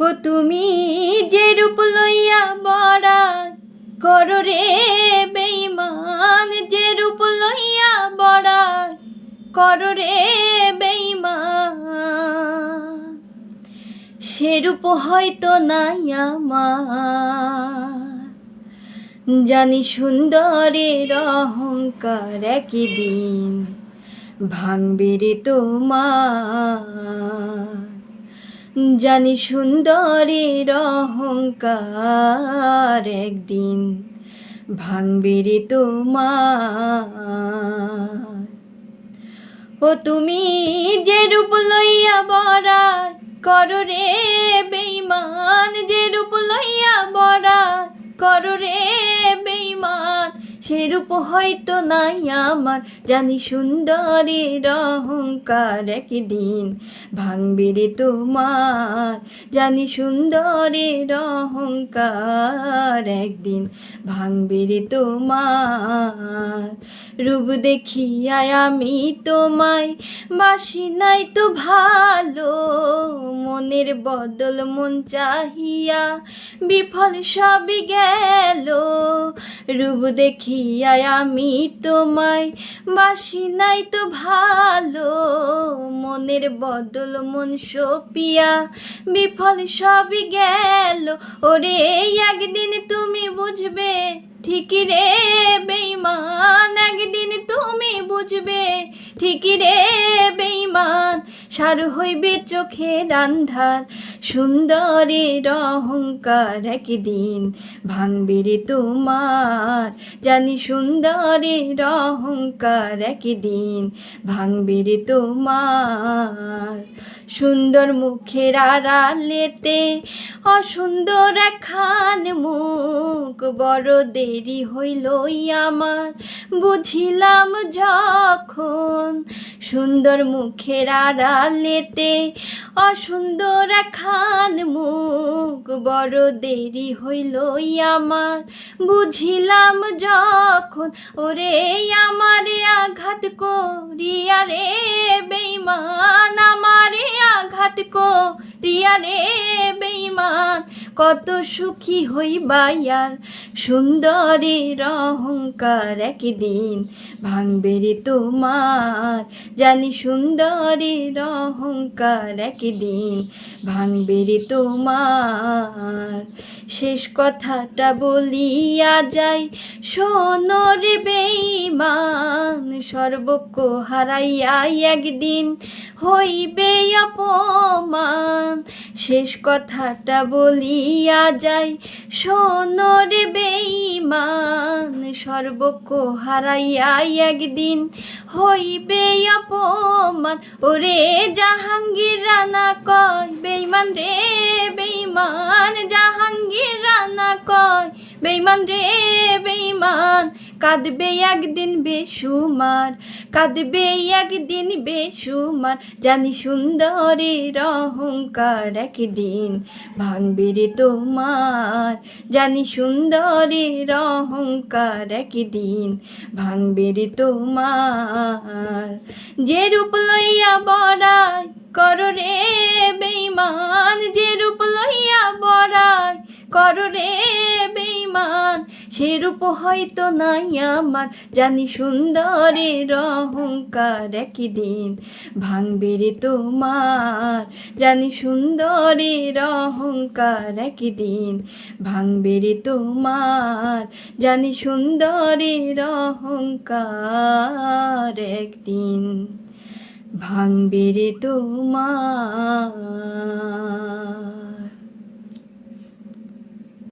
ও তুমি যে রূপ লইয়া বড়া করো রে বেইমান যে রূপ লইয়া বড়া করো রে বেইমান সেরূপ হয়তো নাই আমার। জানি সুন্দরের অহংকার একই দিন ভাঙবে রে তোমার। জানি সুন্দরের অহংকার একদিন ভাঙবে রে তোমার। ও তুমি যে রূপ লইয়া বড়া করো রে বেইমান যে রূপ লইয়া বড়া করো রে রূপ হয়তো নাই আমার। জানি সুন্দরের অহংকার একদিন ভাঙবে রে তোমার। জানি সুন্দরের অহংকার একদিন ভাঙবে রে তোমার। রূপ দেখিয়া আমি তোমায় বাসি নাই তো ভালো। মনের বদল মন চাহিয়া বিফল সবই গেল। রূপ দেখিয়া আমি তোমায় বাসি নাই তো ভালো। মনের বদল মন সপিয়া, বিফল সবই গেল। ওরে, একদিন তুমি বুঝবে ঠিকই রে বেইমান একদিন তুমি বুঝবে ঠিকই রে বেইমান সার হইবে চোখের আন্ধার সুন্দরের অহংকার একদিন ভাঙবে রে তোমার। জানি সুন্দরের অহংকার একদিন ভাঙবে রে তোমার। সুন্দর মুখের আড়ালেতে অসুন্দর একখান মুখ, বড় দেরি হইলই আমার। বুঝিলাম যখন সুন্দর মুখের আড়ালেতে অসুন্দর খান মুখ। বড় দেরি হইলই আমার। বুঝিলাম যখন ওরে আমারে আঘাত করিয়া রে বেইমান আমারে আঘাত করিয়া রে বেইমান কত সুখী হইবাইয়ার সুন্দরের অহংকার একদিন ভাঙবে রে তোমার। জানি সুন্দরের অহংকার একদিন ভাঙবে রে তোমার। শেষ কথাটা বলিয়া যাই সোনর বেইমান সর্বক হারাইয়া একদিন হইবে অপমান। শেষ কথাটা বলিয়া যাই। সোনর বেইমান সর্বক হারাইয়া একদিন হইবে অপমান। ওরে জাহাঙ্গীর রানা কয় বেইমান রে বেইমান জাহাঙ্গীর রানা কয় বেইমান রে বেইমান কাঁদবে একদিন বেসুমার কাঁদবে একদিন বেসুমার জানি সুন্দরের অহংকার একদিন ভাঙবে রে তোমার। জানি সুন্দরের অহংকার একদিন ভাঙবে রে তোমার। যে রূপ লইয়া বড়াই করো রে বেইমান যে রূপ লইয়া বড়াই করো রে বেইমান সে রূপ হয়তো নাই আমার। জানি সুন্দরের অহংকার একদিন ভাঙবে রে তোমার। জানি সুন্দরের অহংকার একদিন ভাঙবে রে তোমার। জানি সুন্দরের অহংকার একদিন ভাঙবে রে তোমার।